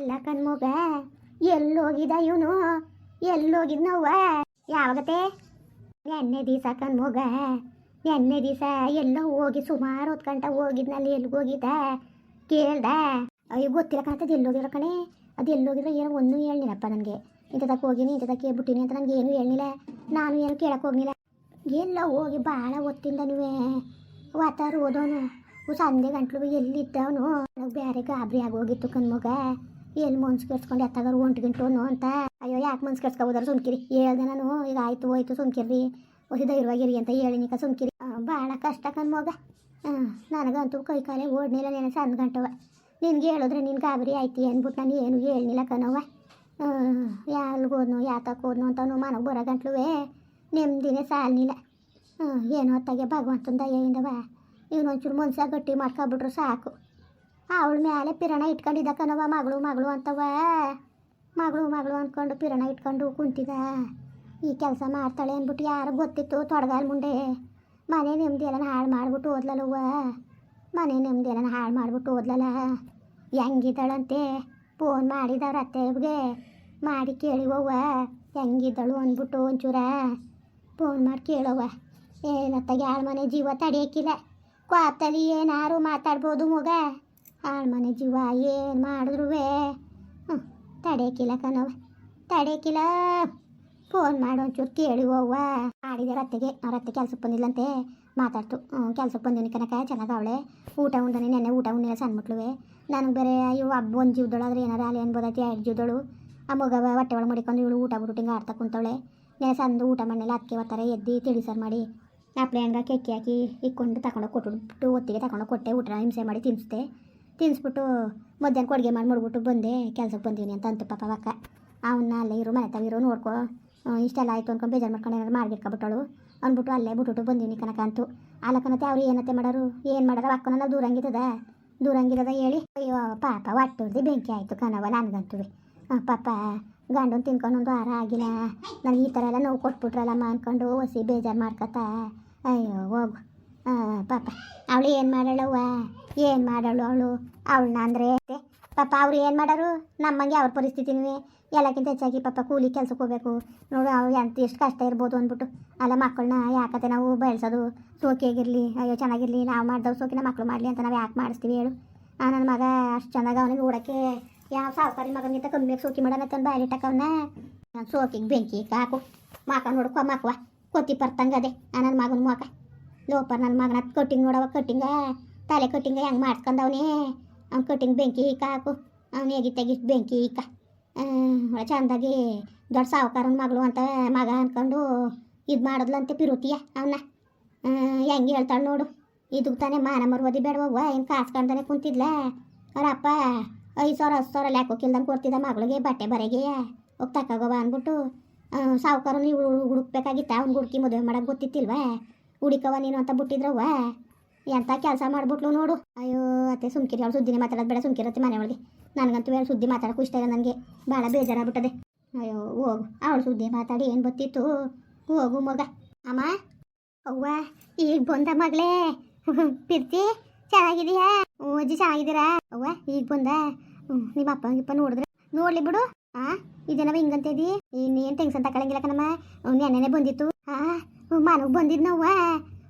ಅಲ್ಲ ಕಣ್ಮಗ ಎಲ್ಲೋಗಿದ ಇವನು? ಎಲ್ಲೋಗಿದ್ ನೋವ? ಯಾವಾಗತ್ತೆ? ನೆನ್ನೆ ದಿವಸ ಕಣ್ಮಗ ನೆನ್ನೆ ದಿವಸ ಎಲ್ಲ ಹೋಗಿ ಸುಮಾರು ಹೊತ್ತು ಗಂಟೆ ಹೋಗಿದ್ನಲ್ಲಿ ಎಲ್ಲಿಗೆ ಹೋಗಿದ್ದ ಕೇಳ್ದ? ಅಯ್ಯೋ, ಗೊತ್ತಿಲ್ಲ ಕಾಣ್ತದೆ ಎಲ್ಲೋಗಿರೋ ಕಣೆ? ಅದು ಎಲ್ಲೋಗಿರೋ ಏನೋ ಒಂದು ಹೇಳಿಲ್ಲಪ್ಪ ನನಗೆ. ಇಂಥದಕ್ಕೆ ಹೋಗಿನಿ ಇಂಥದಕ್ಕೆ ಕೇಳ್ಬಿಟ್ಟಿನಿ ಅಂತ ನನಗೆ ಏನು ಹೇಳಿಲ್ಲ ನಾನು ಏನು ಕೇಳಕ್ಕೆ ಹೋಗಿಲ್ಲ ಎಲ್ಲ ಹೋಗಿ ಭಾಳ ಹೊತ್ತಿಂದ ನೀವೇ ವಾತಾರು ಓದೋನು ಸಂಜೆ ಗಂಟ್ಲು ಎಲ್ಲಿದ್ದವನು? ಬೇರೆ ಗಾಬರಿ ಆಗೋಗಿತ್ತು ಕಣ್ಮಗ. ಎಲ್ಲಿ ಮನ್ಸು ಕೆಡ್ಸ್ಕೊಂಡು ಎತ್ತಾಗಾರು ಒಂಟು ಗಂಟು ಅಂತ. ಅಯ್ಯೋ, ಯಾಕೆ ಮನ್ಸು ಕೆಡ್ಸ್ಕೊಬೋದಾರ ಸುಮ್ಕಿರಿ. ಹೇಳ್ದೆ ನಾನು, ಈಗ ಆಯ್ತು, ಹೋಯ್ತು ಸುಮ್ಕಿರಿ ಹೊಸಿ ಧೈರ್ಯವಾಗಿರಿ ಅಂತ ಹೇಳಿನಿಕ ಸುಮ್ಕಿರಿ. ಭಾಳ ಕಷ್ಟ ಕಣ್ಮಗ ಹಾಂ ನನಗಂತೂ ಕೈ ಕಾಲೇ ಓಡ್ನಿಲ್ಲ, ನೆನೆ ಸಣ್ಣ ಗಂಟವ ನಿನ್ಗೆ ಹೇಳಿದ್ರೆ ನಿನ್ ಗಾಬರಿ ಆಯ್ತಿ ಅಂದ್ಬಿಟ್ಟು ನಾನು ಏನು ಹೇಳಿಲ್ಲ ಕಣವ ಯಾಲ್ಗೆ ಹೋದ್ನು ಯಾತಕ್ಕೆ ಹೋದ್ನು ಅಂತವನು ಮನೆಗೆ ಬರೋ ಗಂಟ್ಲುವೆ ನೆಮ್ಮದಿನೇ ಸಾಲಿನಿಲ್ಲ. ಹ್ಞೂ ಏನೋ ಹೊತ್ತಾಗೆ ಭಗವಂತನ ದಯೆಯಿಂದವ. ಇವನೊಂಚೂರು ಮನುಷ್ಯ ಗಟ್ಟಿ ಮಾಡ್ಕೊಬಿಟ್ರು ಸಾಕು. ಅವಳ ಮೇಲೆ ಪಿರಣ ಇಟ್ಕೊಂಡಿದ್ದ ಕಣವ ಮಗಳು ಮಗಳು ಅಂತವ ಮಗಳು ಮಗಳು ಅಂದ್ಕೊಂಡು ಪಿರಣ ಇಟ್ಕೊಂಡು ಕುಂತಿದ ಈ ಕೆಲಸ ಮಾಡ್ತಾಳೆ ಅಂದ್ಬಿಟ್ಟು ಯಾರು ಗೊತ್ತಿತ್ತು ತೊಡಗಾಲ್ ಮುಂದೆ. ಮನೆ ನೆಮ್ಮದಿ ಎಲ್ಲ ಹಾಳು ಮಾಡಿಬಿಟ್ಟು ಓದ್ಲಲ್ಲವ್ವ ಮನೆ ನೆಮ್ಮದಿ ಎಲ್ಲ ಹಾಳು ಮಾಡಿಬಿಟ್ಟು ಓದ್ಲಲ್ಲ ಹೆಂಗಿದ್ದಾಳಂತೆ? ಫೋನ್ ಮಾಡಿದವ್ರ ಅತ್ತೆಗೆ. ಮಾಡಿ ಕೇಳಿವವ್ವ. ಹೆಂಗಿದ್ದಳು ಅಂದ್ಬಿಟ್ಟು ಒಂಚೂರ ಫೋನ್ ಮಾಡಿ ಕೇಳವ್ವ. ಏನತ್ತಾಗ ಯಾಳ ಮನೆ ಜೀವ ತಡಿಯಕ್ಕಿಲ್ಲ ಕ್ವಾಪ್ತಲ್ಲಿ ಏನಾರು ಮಾತಾಡ್ಬೋದು ಮಗ. ಮನೆ ಜೀವ ಏನು ಮಾಡಿದ್ರು ಹ್ಞೂ ಕನವ ಕಣವ ತಡೆಯಕ್ಕಿಲ್ಲ ಫೋನ್ ಮಾಡಿ ಒಂಚೂರು ಕೇಳಿ ಹೋಗುವ ಆಡಿದೆ ರತ್ತೆಗೆ ರತ್ತೆ ಕೆಲ್ಸಕ್ಕೆ ಬಂದಿಲ್ಲಂತೆ ಮಾತಾಡ್ತು ಕೆಲ್ಸಕ್ಕೆ ಬಂದಿನಿ ಕನಕ ಚೆನ್ನಾಗಿ ಅವಳೆ. ಊಟ ಉಂಡನೆ, ನೆನ್ನೆ ಊಟ ಉಣ್ಣಿಲ್ಲ ಸಣ್ಣ ಮಕ್ಳುವೆ. ನನಗೆ ಬೇರೆ ಇವು ಹಬ್ಬ ಒಂದು ಜೀವದಳು ಆದ್ರೆ ಏನಾರ ಅಲ್ಲಿ ಅನ್ಬೋದೈತಿ, ಎರಡು ಜೀವದಳು. ಆ ಮಗ ಹೊಟ್ಟೆ ಒಳಗೆ ಮಡಿಕೊಂಡು ಇವಳು ಊಟ ಬಿಟ್ಟು ಹಿಂಗೆ ಆಡ್ತಾ ಕುಂತವಳೆ. ನೆನೆ ಸಂದು ಊಟ ಮಣ್ಣೆಲ್ಲ ಅದಕ್ಕೆ ಒತ್ತಾರೆ, ಎದ್ದು ತಿಳಿ ಸರ್ ಮಾಡಿ. ಆ ಹಂಗೆ ಕೆಕ್ಕಿ ಹಾಕಿ ಇಕ್ಕೊಂಡು ತಗೊಂಡೋಗಿ ಕೊಟ್ಬಿಟ್ಟು ಒತ್ತಿಗೆ ತಗೊಂಡೋಗಿ ಕೊಟ್ಟೆ ಊಟ ಹಿಂಸೆ ಮಾಡಿ ತಿನ್ನಿಸ್ದೆ ತಿನ್ನಿಸ್ಬಿಟ್ಟು ಮಧ್ಯಾಹ್ನಕ್ಕೆ ಅಡುಗೆ ಮಾಡಿ ಮಾಡ್ಬಿಟ್ಟು ಬಂದೆ. ಕೆಲ್ಸಕ್ಕೆ ಬಂದೀನಿ ಅಂತ ಅಂತು ಪಾಪ ಅಕ್ಕ ಅವನ್ನ ಅಲ್ಲೇ ಇರು, ಮನೆ ತಾವಿರೋ ನೋಡ್ಕೊ. ಇಷ್ಟೆಲ್ಲ ಆಯಿತು ಅನ್ಕೊಂಡು ಬೇಜಾರು ಮಾಡ್ಕೊಂಡು ಏನಾರು ಮಾಡಿರ್ಕೊಬಿಟ್ಟಳು ಅಂದ್ಬಿಟ್ಟು ಅಲ್ಲೇ ಬಿಟ್ಬಿಟ್ಟು ಬಂದೀನಿ ಕನಕ ಅಂತು. ಆಲಕನತೆ ಅವ್ರು ಏನತ್ತೆ ಮಾಡೋರು? ಏನು ಮಾಡೋರು? ಅಕ್ಕನ ದೂರಂಗಿದ್ದದ ದೂರಂಗಿರದ ಹೇಳಿ? ಅಯ್ಯೋ, ಪಾಪ ಒಟ್ಟುರ್ದು ಬೆಂಕಿ ಆಯಿತು ಕನವ ನನಗಂತೂ. ಪಾಪ ಗಂಡನ್ ತಿನ್ಕೊಂಡು ಒಂದು ವಾರ ಆಗಿಲ್ಲ. ನನಗೆ ಈ ಥರ ಎಲ್ಲ ನೋವು ಕೊಟ್ಬಿಟ್ರಲ್ಲಮ್ಮ ಅಂದ್ಕೊಂಡು ಹೊಸಿ ಬೇಜಾರು ಮಾಡ್ಕೊತಾ. ಅಯ್ಯೋ, ಹೋಗು. ಪಾಪ. ಅವಳು ಏನು ಮಾಡಾಳವ್ವ ಏನು ಮಾಡಾಳು ಅವಳು? ಅವಳನ್ನ ಅಂದರೆ? ಪಾಪ, ಅವ್ರು ಏನು ಮಾಡೋರು? ನಮ್ಮಂಗೆ ಅವ್ರ ಪರಿಸ್ಥಿತಿನೂ ಎಲ್ಲಕ್ಕಿಂತ ಹೆಚ್ಚಾಗಿ ಪಾಪ ಕೂಲಿ ಕೆಲ್ಸಕ್ಕೆ ಹೋಗ್ಬೇಕು. ನೋಡು, ಅವ್ರು ಎಂತ ಎಷ್ಟು ಕಷ್ಟ ಇರ್ಬೋದು ಅಂದ್ಬಿಟ್ಟು. ಅಲ್ಲ, ಮಕ್ಕಳನ್ನ ಯಾಕತ್ತೆ ನಾವು ಬೆಳೆಸೋದು? ಸೋಕಿಯಾಗಿರಲಿ ಅಯ್ಯೋ, ಚೆನ್ನಾಗಿರಲಿ, ನಾವು ಮಾಡ್ದವು ಸೋಕಿನ ಮಕ್ಕಳು ಮಾಡಲಿ ಅಂತ ನಾವು ಯಾಕೆ ಮಾಡಿಸ್ತೀವಿ ಹೇಳು. ಆ ನನ್ನ ಮಗ ಅಷ್ಟು ಚೆನ್ನಾಗಿ ಅವನಿಗೆ ಓಡಕ್ಕೆ ಯಾವ ಸಾವುಕಾರಿ ಮಗನಿಗಿಂತ ಕಮ್ಮಿಯಾಗಿ ಸೋಕಿ ಮಾಡೋಣ ಬಾಯಿಲಿಟ್ಟಕ್ಕವನ್ನ ನಾನು ಸೋಕಿಗೆ ಬೆಂಕಿ ಹಾಕು. ಮಾಕ ನೋಡ್ಕೊ ಮಾಕುವ ಕೊತ್ತಿ ಪರ್ತಂಗದೆ ಆ ನನ್ನ ಮಗನ ಮಾಕ. ಲೋಪರ್ ನನ್ನ ಮಗನ ಕಟ್ಟಿಂಗ್ ನೋಡವ ಕಟ್ಟಿಂಗ ತಲೆ ಕಟ್ಟಿಂಗ ಹೆಂಗೆ ಮಾಡ್ಸ್ಕೊಂಡವನೇ? ಅವ್ನು ಕಟ್ಟಿಂಗ್ ಬೆಂಕಿ ಈಕ ಹಾಕು. ಅವ್ನು ಹೇಗಿ ತೆಗಿಸ್ ಬೆಂಕಿ ಈಕ ಒಳ್ಳೆ ಚಂದಾಗಿ ದೊಡ್ಡ ಸಾವುಕಾರನ ಮಗಳು ಅಂತ ಮಗ ಅನ್ಕೊಂಡು ಇದು ಮಾಡಿದ್ಲಂತೆ ಪಿರುತಿಯ ಅವನ್ನ ಹೆಂಗೆ ಹೇಳ್ತಾಳೆ ನೋಡು. ಇದಕ್ಕೆ ತಾನೇ ಮಾನ ಮರುವದಿ ಬೇಡವವ್ವ, ಏನು ಕಾಸ್ಕೊಂಡಾನೆ ಕುಂತಿದ್ಲ? ಅವರಪ್ಪ ಐದು ಸಾವಿರ, ಹತ್ತು ಸಾವಿರ ಲ್ಯಾಕೋ ಕಿಲ್ದಂಗೆ ಕೊಡ್ತಿದ್ದ ಮಗಳಿಗೆ ಬಟ್ಟೆ ಬರೆಗೆ. ಹೋಗಿ ತಕ್ಕಾಗವ ಅಂದ್ಬಿಟ್ಟು ಸಾವುಕಾರನ ಇವಳು ಹುಡುಕ್ಬೇಕಾಗಿತ್ತ? ಅವ್ನು ಹುಡುಕಿ ಮದುವೆ ಮಾಡೋಕೆ ಗೊತ್ತಿತ್ತಿಲ್ವಾ? ಹುಡುಕವ ನೀನು ಅಂತ ಬಿಟ್ಟಿದ್ರವ್ವ? ಎಂಥ ಕೆಲಸ ಮಾಡ್ಬಿಟ್ಲು ನೋಡು. ಅಯ್ಯೋ, ಅತ್ತೆ ಸುಮ್ಕಿರಿ ಅವ್ಳು ಸುದ್ದಿನೇ ಮಾತಾಡೋದು ಬೇಡ ಸುಮ್ಕಿರತ್ತೆ ಮನೆ ಒಳಗೆ ನನಗಂತೂ ಹೇಳಿ ಸುದ್ದಿ ಮಾತಾಡೋಕೆ ಇಷ್ಟ ಇಲ್ಲ ನನಗೆ. ಭಾಳ ಬೇಜಾರಾಗ್ಬಿಟ್ಟದೆ. ಅಯ್ಯೋ, ಹೋಗು. ಅವಳು ಸುದ್ದಿ ಮಾತಾಡಿ ಏನು ಗೊತ್ತಿತ್ತು? ಹೋಗು ಮಗ. ಅಮ್ಮ? ಅವ್ವ, ಈಗ ಬಂದ ಮಗಳೇ. ಪಿರ್ತಿ ಚೆನ್ನಾಗಿದೀಯಾ ಓಜಿ ಅಜ್ಜಿ ಚೆನ್ನಾಗಿದ್ದೀರಾ? ಅವ್ವ, ಈಗ ಬಂದ? ನಿಮ್ಮ ಅಪ್ಪ ನೋಡಿದ್ರೆ ನೋಡ್ಲಿ ಬಿಡು. ಆ, ಇದೇನವ ಹಿಂಗಂತಿದಿ ಇನ್ನೇನು ಟೆನ್ಷನ್ ತಗೊಳಂಗಿಲ್ಲ ಕಣಮ್ಮ. ನೆನ್ನೆನೆ ಬಂದಿತ್ತು. ಮನೆಗೆ ಬಂದಿದ್ನವ್ವ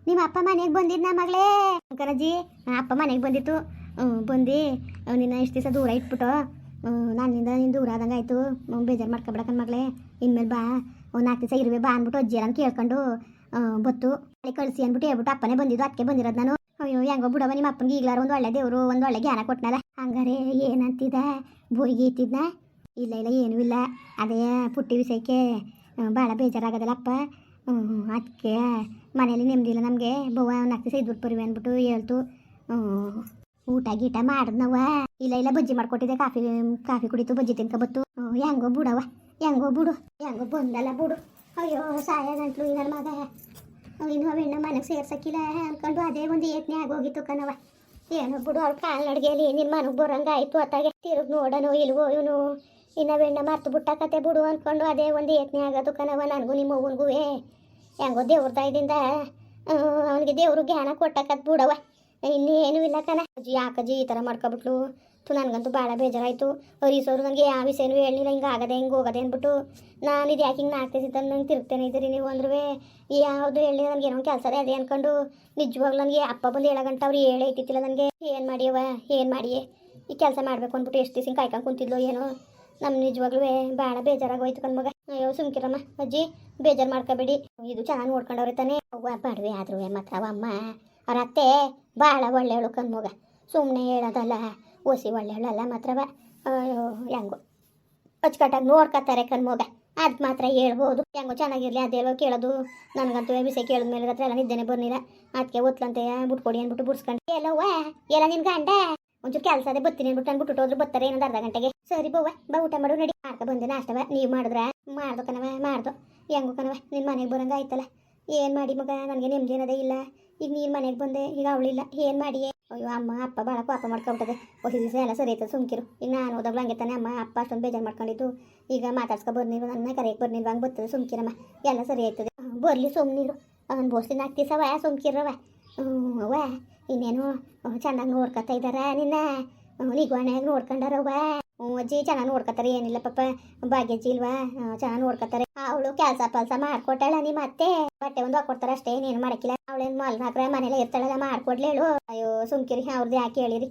ನಿಮ್ಮ ಅಪ್ಪ ಮನೆಗೆ ಬಂದಿದ್ನ ಮಗಳೇ. ಕರಜ್ಜಿ ಅಪ್ಪ ಮನೆಗೆ ಬಂದಿತ್ತು. ಬಂದು. ನಿನ್ನ ಇಷ್ಟು ದಿವಸ ದೂರ ಇಟ್ಬಿಟ್ಟು ನನ್ನಿಂದ ನೀನು ದೂರ ಆದಂಗೆ ಆಯಿತು. ಬೇಜಾರು ಮಾಡ್ಕೊಬಿಡಕನ್ ಮಗಳೇ. ಇನ್ಮೇಲೆ ಬಾ. ಒಂದು ನಾಲ್ಕು ದಿವಸ ಇರುವೆ ಬಾ ಅಂದ್ಬಿಟ್ಟು ಅಜ್ಜಿ ಅಂತ ಕೇಳ್ಕೊಂಡು ಬತ್ತು. ಅಲ್ಲಿ ಕಳಿಸಿ ಅಂದ್ಬಿಟ್ಟು ಹೇಳ್ಬಿಟ್ಟು ಅಪ್ಪನೇ ಬಂದಿದ್ದು. ಅದಕ್ಕೆ ಬಂದಿರೋದು ನಾನು. ಅಯ್ಯೋ, ಹೆಂಗೋ ಬಿಡವ ನಿಮ್ಮ ಅಪ್ಪನಿಗೆ. ಈಗ್ಲಾರ ಒಂದು ಒಳ್ಳೆ ದೇವರು, ಒಂದು ಒಳ್ಳೆ ಜ್ಞಾನ ಕೊಟ್ಟನಲ್ಲ ಹಂಗಾರೆ ಏನಂತಿದ? ಬೋಯಿಗೆ ಇತ್ತಿದ್ನ ಇಲ್ಲ ಇಲ್ಲ, ಏನೂ ಇಲ್ಲ. ಅದೇ ಪುಟ್ಟಿ ವಿಷಯಕ್ಕೆ ಭಾಳ ಅಪ್ಪ ಅದಕ್ಕೆ ಮನೇಲಿ ನೆಮ್ಮದಿ ಇಲ್ಲ ನಮಗೆ. ಬವ್ವ ನಾಲ್ಕು ದಿವಸ ಪರಿವೆ ಅಂದ್ಬಿಟ್ಟು ಹೇಳ್ತು. ಹ್ಞೂ ಊಟ ಗೀಟ ಮಾಡಿದ್ನವ ಇಲ್ಲ ಇಲ್ಲ, ಬಜ್ಜಿ ಮಾಡ್ಕೊಟ್ಟಿದ್ದೆ. ಕಾಫಿ ಕಾಫಿ ಕುಡಿತು, ಬಜ್ಜಿ ತಿನ್ಕೊಬತ್ತು ಬತ್ತು ಹೆಂಗೋ ಬಿಡವ ಹೆಂಗೋ ಬಿಡು. ಹೆಂಗೋ ಬಂದಲ್ಲ ಬಿಡು. ಅಯ್ಯೋ, ಸಾಯ ಗಂಟ್ಲು ಈ ನನ್ನ ಮಗ ಇನ್ನು ಅವೆಣ್ಣ ಮನೆಗೆ ಸೇರ್ಸಕ್ಕಿಲ್ಲ ಅನ್ಕೊಂಡು ಅದೇ ಒಂದು ಯತ್ನೆ ಆಗೋಗಿತ್ತು ಕಣವ ಏನೋ ಬಿಡು ಅವ್ರ ಕಾಲ್ನಡಿಗೆಯಲ್ಲಿ ನಿನ್ನ ಮನೆಗೆ ಬರೋಂಗಾಯ್ತು ಅತ್ತಾಗೆ. ತಿರುಗಿ ನೋಡೋನು ಇಲ್ವೋ ಇವನು? ಇನ್ನ ಬೆಣ್ಣ ಮರ್ತು ಬಿಟ್ಟ ಕತೆ ಬಿಡು ಅಂದ್ಕೊಂಡು ಅದೇ ಒಂದು ಯತ್ನೆ ಆಗೋದು ಕಣವ ನನಗೂ ನಿಮ್ಮ ಅವ್ವನಿಗೂ ಹೆಂಗೋ ದೇವ್ರ ತಾಯ್ದಿಂದ ಅವನಿಗೆ ದೇವರು ಜ್ಞಾನ ಕೊಟ್ಟಕತ್ ಬಿಡವ ಇನ್ನೇನು ಇಲ್ಲ ಕಣ. ಅಜ್ಜಿ, ಯಾಕಜ್ಜಿ ಈ ಥರ ಮಾಡ್ಕೊಬಿಟ್ಲು? ತು ನನಗಂತೂ ಭಾಳ ಬೇಜಾರಾಯಿತು. ಹರೀಸೋರು ನನಗೆ ಯಾವ ವಿಷಯನೂ ಹೇಳಿಲ್ಲ ಹಿಂಗೆ ಆಗದೆ ಹಿಂಗೆ ಹೋಗದೆ ಅಂದ್ಬಿಟ್ಟು ನಾನು ಇದು ಯಾಕೆ ಹಿಂಗೆ ನಾಲ್ಕು ನಂಗೆ ತಿರುಗ್ತೇನೆ ಇದ್ರಿ ನೀವು ಅಂದ್ರೂ ಯಾವುದು ಹೇಳಿ ನನಗೆ ಏನೋ ಕೆಲಸ ಅದೇ ಅನ್ಕೊಂಡು ನಿಜವಾಗ್ಲೂ ನನಗೆ ಅಪ್ಪ ಬಂದು ಹೇಳಗಂಟ ಅವ್ರು ಹೇಳೇ ಇತ್ತಿಲ್ಲ ನನಗೆ. ಏನು ಮಾಡಿಯವ ಏನು ಮಾಡಿಯೇ? ಈ ಕೆಲಸ ಮಾಡಬೇಕು ಅಂದ್ಬಿಟ್ಟು ಎಷ್ಟು ದಿವಸ ಕಾಯ್ಕೊಂಡು ಕುಂತಿದ್ಲು ಏನೋ. ನಮ್ಮ ನಿಜವಾಗ್ಲೂ ಭಾಳ ಬೇಜಾರಾಗೋಯ್ತು ಕಣ್ಮಗ. ಅಯ್ಯೋ, ಸುಮ್ಕಿರಮ್ಮ, ಅಜ್ಜಿ, ಬೇಜಾರು ಮಾಡ್ಕೋಬೇಡಿ. ಇದು ಚೆನ್ನಾಗಿ ನೋಡ್ಕೊಂಡವ್ರೆ ತಾನೆ. ಅವ್ವ ಬಡವೆ ಆದ್ರೂ ಮಾತ್ರ ಅಮ್ಮ. ಅವ್ರ ಅತ್ತೆ ಭಾಳ ಒಳ್ಳೆಯವಳು ಕಣ್ಮಗ. ಸುಮ್ಮನೆ ಹೇಳೋದಲ್ಲ, ಓಸಿ ಒಳ್ಳೆಯವಳಲ್ಲ ಮಾತ್ರವ. ಅಯ್ಯೋ, ಹೆಂಗೋ. ಅಚ್ಚುಕಟ್ಟಾಗಿ ನೋಡ್ಕೊತಾರೆ ಕಣ್ಮಗ. ಅದು ಮಾತ್ರ ಹೇಳ್ಬೋದು. ಹೆಂಗೋ ಚೆನ್ನಾಗಿರ್ಲಿ ಹೇಳೋ ಕೇಳೋದು. ನನಗಂತೂ ವಿಷಯ ಕೇಳಿದ ಮೇಲೆ ಹತ್ರ ಎಲ್ಲ ನಿದ್ದೆನೆ ಬರ್ನಿಲ್ಲ ಅದಕ್ಕೆ ಒತ್ಲಂತೆ ಬಿಟ್ಕೊಡಿ ಅಂದ್ಬಿಟ್ಟು ಬಿಡ್ಸ್ಕೊಂಡು. ಎಲ್ಲವ್ವ, ಎಲ್ಲ ನಿನ್ ಗಂಡ? ಒಂಚೂರು ಕೆಲಸ ಅದೇ ಬತ್ತಿನ ಬಿಟ್ಟು ಅನ್ಬಿಟ್ಟು ಹೋದ್ರು ಬತ್ತಾರೆ ಇನ್ನೊಂದು ಅರ್ಧ ಗಂಟೆಗೆ. ಸರಿ ಬವ್ವ, ಬಾ ಊಟ ಮಾಡು, ನಡಿ. ಮಾಡ್ಕೊ ಬಂದೆ, ನಾಷ್ಟವ. ನೀವು ಮಾಡಿದ್ರ? ಮಾಡ್ದು ಕಣವ ಮಾಡ್ದು. ಹೆಂಗು ಕಣವ ನಿನ್ನ ಮನೆಗೆ ಬರಂಗ ಆಯ್ತಲ್ಲ. ಏನು ಮಾಡಿ ಮಗ? ನನಗೆ ನೆಮ್ಮದಿ ಅನ್ನೋದೇ ಇಲ್ಲ. ಈಗ ನೀನು ಮನೆಗೆ ಬಂದೆ, ಈಗ ಅವಳಿಲ್ಲ ಏನು ಮಾಡಿ ಅಯ್ಯೋ, ಅಮ್ಮ, ಅಪ್ಪ ಭಾಳ ಪಾಪ ಮಾಡ್ಕೊಬಿಟ್ಟದೆ. ಹೊಸ ದಿವಸ ಎಲ್ಲ ಸರಿ ಆಯ್ತದೆ, ಸುಮ್ಕಿರು. ಈಗ ನಾನು ಹೋದಾಗ್ಲೂ ಹಂಗೆ ತಾನೆ ಅಮ್ಮ, ಅಪ್ಪ ಅಷ್ಟೊಂದು ಬೇಜಾರು ಮಾಡ್ಕೊಂಡಿದ್ದು. ಈಗ ಮಾತಾಡ್ಸ್ಕೊ ಬರ್ನಿರು ನನ್ನ ಕರೆಯಕ್ಕೆ ಬರ್ನಿರು ಹಂಗೆ ಬರ್ತದೆ, ಸುಮ್ಕಿರಮ್ಮ. ಎಲ್ಲ ಸರಿ ಆಯ್ತದೆ. ಬರಲಿ ಸುಮ್ಮನಿರು ಅವನ ಬೋಸ್ತಿನ ಹಾಕ್ತೀಸವ ಸುಮ್ಕಿರವ ಹ್ಞೂ ಅವ್ವ. ಇನ್ನೇನು ಚೆನ್ನಾಗಿ ನೋಡ್ಕೊತಾ ಇದಾರ. ನಿನ್ನ ನಿಗ್ವಾಣೆಯಾಗಿ ನೋಡ್ಕೊಂಡಾರವ್ವ ಹ್ಞೂ ಅಜ್ಜಿ, ಚೆನ್ನಾಗಿ ನೋಡ್ಕೊತಾರೆ. ಏನಿಲ್ಲ ಪಾಪ, ಭಾಗ್ಯಜ್ಜಿ ಇಲ್ವಾ? ಚೆನ್ನಾಗಿ ನೋಡ್ಕೊತಾರೆ. ಅವಳು ಕೆಲಸ ಪಲ್ಸ ಮಾಡ್ಕೊಟ್ಟಾಳ ನಿಮ್ಮ ಅತ್ತೆ ಬಟ್ಟೆ ಒಂದು ಹಾಕೊಡ್ತಾರ ಅಷ್ಟೇ ಏನೇನು ಮಾಡಕ್ಕಿಲ್ಲ. ಅವಳೇನು ಮಾಲ್ ಹಾಕ್ರೆ ಮನೇಲೆ ಇರ್ತಾಳಲ್ಲ ಮಾಡ್ಕೊಡ್ಲೇಳು ಅಯ್ಯೋ, ಸುಮ್ಕಿರಿ ಅವ್ರದ್ದು ಯಾಕೆ ಹೇಳಿರಿ?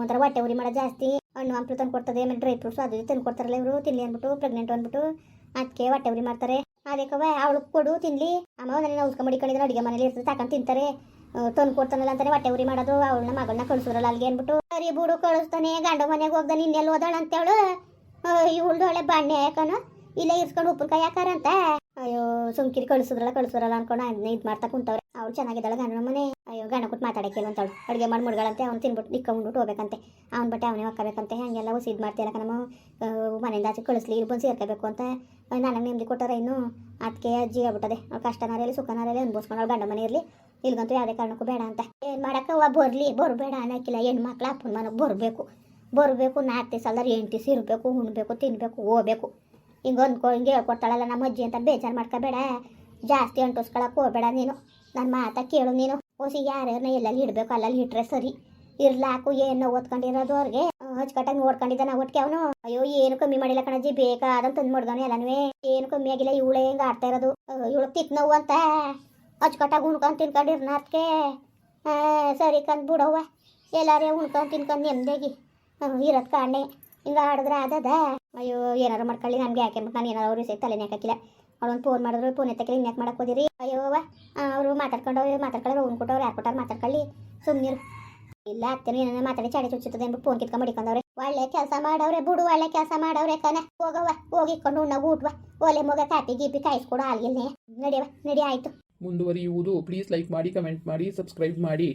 ಒಂಥರ ಹೊಟ್ಟೆ ಉರಿ ಮಾಡೋದು ಜಾಸ್ತಿ. ಹಣ್ಣು ಹಂಪಲು ತಂದು ಕೊಡ್ತದೆ, ಆಮೇಲೆ ಡ್ರೈ ಫ್ರೂಟ್ಸ್ ಅದು ತಂದು ಕೊಡ್ತಾರಲ್ಲ ಇವರು, ತಿನ್ಲಿ ಅಂದ್ಬಿಟ್ಟು ಪ್ರೆಗ್ನೆಂಟ್ ಅಂದ್ಬಿಟ್ಟು. ಅದಕ್ಕೆ ಹೊಟ್ಟೆ ಉರಿ ಮಾಡ್ತಾರೆ. ಅದಕ್ಕವ ಅವಳು ಕೊಡು, ತಿನ್ಲಿ. ಅಮ್ಮ ಒಂದನೇ ಉಸ್ಕೊಂಬಡಿ ಕಳಿದ್ರೆ ಅಡುಗೆ ಮನೇಲಿ ಇರ್ತದೆ ತಗೊಂಡು ತಿಂತಾರೆ. ತಂದು ಕೊಡ್ತಾನಲ್ಲ ಅಂತಾನೆ ಹೊಟ್ಟೆ ಉರಿ ಮಾಡೋದು, ಅವಳನ್ನ ಮಗಳನ್ನ ಕಳ್ಸೋರಲ್ಲ ಅಲ್ಲಿಗೆ ಅಂದ್ಬಿಟ್ಟು. ಸರಿ ಬುಡು, ಕಳಿಸ್ತಾನೆ, ಗಂಡ ಮನೆಗೆ ಹೋಗ್ದಾನೆ ಇನ್ನೆಲ್ಲಿ ಓದಾಳ ಅಂತೇಳು. ಇವಳ್ದು ಒಳ್ಳೆ ಬಾಣ್ಣೆ ಯಾಕನ? ಇಲ್ಲೇ ಇರ್ಸ್ಕೊಂಡು ಉಪ್ಪಿನಕಾಯಿ ಅಂತ. ಅಯ್ಯೋ, ಸುಮ್ಕಿರಿ, ಕಳಿಸಿದ್ರಲ್ಲ ಕಳಿಸೋರಲ್ಲ ಅನ್ಕೊಂಡು ಅದನ್ನ ಇದು ಮಾಡ್ತಾ ಕುಂತವ್ರೆ. ಅವ್ಳು ಚೆನ್ನಾಗಿದ್ದಾಳೆ ಗಂಡನ ಮನೆ ಅಯ್ಯೋ, ಗಂಡ ಕೊಟ್ಟು ಮಾತಾಡಕ್ಕೆ ಅಂತವಳು. ಅಡುಗೆ ಮಾಡಿ ಮುಡ್ಗಳಂತೆ, ಅವ್ನು ತಿನ್ಬಿಟ್ಟು ನಿಕ್ಕೊಂಡ್ಬಿಟ್ಟು ಹೋಗ್ಬೇಕಂತೆ. ಅವ್ನ ಬಟ್ಟೆ ಅವನೇ ಹಾಕಬೇಕಂತೆ ಹಂಗೆಲ್ಲ ಹೊಸ ಇದು ಮಾಡ್ತಿಲ್ಲ ಕಣಮ್ಮ ಮನೆಯಿಂದ ಆಚೆ ಕಳಿಸ್ಲಿ ಬಂದು ಸೇರ್ಕೋಬೇಕು ಅಂತ. ನನಗೆ ನೆಮ್ಮದಿ ಕೊಟ್ಟಾರ ಇನ್ನು ಅದಕ್ಕೆ ಅಜ್ಜಿ ಆಗ್ಬಿಟ್ಟದೆ. ಕಷ್ಟನಾರಲ್ಲಿ ಸುಖನಾರಲ್ಲಿ ಅನ್ಭವಿಸ್ಕೊಂಡು ಗಂಡ ಮನೆ ಇರಲಿ. ಇಲ್ಗಂತೂ ಯಾವುದೇ ಕಾರಣಕ್ಕೂ ಬೇಡ ಅಂತ. ಏನು ಮಾಡಕ್ಕವ ಬರಲಿ. ಬರಬೇಡ ಅನ್ನಕ್ಕಿಲ್ಲ ಹೆಣ್ಮಕ್ಳು ಅಪ್ಪನ ಮನೆಗೆ ಬರಬೇಕು. ಬರಬೇಕು ನಾಲ್ಕು ದಿವಸ ಅಲ್ದಾರ ಎಂಟು ದಿವಸ ಇರಬೇಕು ಉಣ್ಬೇಕು ತಿನ್ನಬೇಕು ಹೋಗ್ಬೇಕು ಹಿಂಗೆ ಅಂದ್ಕೊ, ಹಿಂಗೆ ಹೇಳ್ಕೊಡ್ತಾಳಲ್ಲ ನಮ್ಮ ಅಜ್ಜಿ ಅಂತ ಬೇಜಾರು ಮಾಡ್ಕೋಬೇಡ. ಜಾಸ್ತಿ ಅಂಟಿಸ್ಕೊಳಕ್ಕೆ ಹೋಗ್ಬೇಡ ನೀನು. ನನ್ನ ಮಾತ ಕೇಳು ನೀನು. ಹೋಸಿ ಯಾರ್ಯಾರನ್ನ ಎಲ್ಲೆಲ್ಲಿ ಇಡಬೇಕು, ಅಲ್ಲಲ್ಲಿ ಇಟ್ಟರೆ ಸರಿ. ಇರ್ಲಾಕು ಏನೋ ಓದ್ಕೊಂಡಿರೋದು ಅವ್ರಿಗೆ. ಹಚ್ಕಟ್ಟಾಗಿ ನೋಡ್ಕೊಂಡಿದ್ದಾನ ಒಟ್ಟಿಗೆ ಅವನು, ಅಯ್ಯೋ, ಏನು ಕಮ್ಮಿ ಮಾಡಿಲ್ಲ ಕಣಜ್ಜಿ ಬೇಕಾದಂತ ತಂದು ಮಾಡ್ದವನೇ ಎಲ್ಲನೂ. ಏನು ಕಮ್ಮಿ ಆಗಿಲ್ಲ, ಇವಳೆ ಹೆಂಗ ಆಡ್ತಾ ಇರೋದು. ಇವಳು ತಿತ್ ನೋವು ಅಂತ ಹಚ್ಕಟ್ಟಾಗ ಉಣ್ಕೊಂಡು ತಿನ್ಕೊಂಡಿರ್ನ ಅದಕ್ಕೆ ಸರಿ ಕಂದು ಬಿಡವ್ವ. ಎಲ್ಲಾರೇ ಉಣ್ಕೊಂಡು ತಿನ್ಕೊಂಡು ನೆಮ್ಮದಿಯಾಗಿ ಇರೋದು ಕಾಣೆ ಹಿಂಗೆ ಆಡಿದ್ರೆ ಆದದ. ಅಯ್ಯೋ, ಏನಾರು ಮಾಡ್ಕೊಳ್ಳಿ, ನನಗೆ ಯಾಕೆ ನಾನು ಏನಾರು ಅವ್ರಿಗೆ ತಲೆನೇ ಹಾಕಿಲ್ಲ ಅವಳೊಂದು ಫೋನ್ ಮಾಡಿದ್ರು ಫೋನ್ ಎತ್ತಕ್ಕೆ ಇನ್ಯಾಕೆ ಮಾಡಕ್ಕೆ ಹೋದಿರಿ? ಅಯ್ಯೋ ಅವರು ಮಾತಾಡ್ಕೊಂಡವ್ರು, ಮಾತಾಡ್ಕೊಳ್ಳೋರು, ಅವ್ನು ಕೊಟ್ಟವ್ರು, ಯಾರು ಕೊಟ್ಟಾರ ಮಾತಾಡ್ಕೊಳ್ಳಿ. ಸುಮ್ಮನಿರು ಇಲ್ಲ ಅತ್ತೆ ನನ್ನ ಮಾತಾಡಿ ಚಾಡಿ ಚುಚ್ಚುತ್ತದೆ ಎಂಬ ಫೋನ್ ಕಿತ್ಕೊಂಡ್ ಮಡಿಕೊಂಡವ್ರೆ ಒಳ್ಳೆ ಕೆಲಸ ಮಾಡವ್ರೆ, ಬುಡು, ಒಳ್ಳೆ ಕೆಲಸ ಮಾಡವ್ರೆ ಕಣ. ಹೋಗವ ಹೋಗಿಕೊಂಡು ಉಣ್ಣ ಊಟ್ವ ಒಲೆ, ಮಗ ಕಾಪಿ ಗೀಪಿ ಕಾಯಿಸ್ಕೊಡು ಆಗಿಲ್ಲ ನಡೆಯವ ನಡಿ, ಆಯ್ತು. ಮುಂದುವರಿಯುವುದು. ಪ್ಲೀಸ್ ಲೈಕ್ ಮಾಡಿ ಕಮೆಂಟ್ ಮಾಡಿ ಸಬ್ಸ್ಕ್ರೈಬ್ ಮಾಡಿ.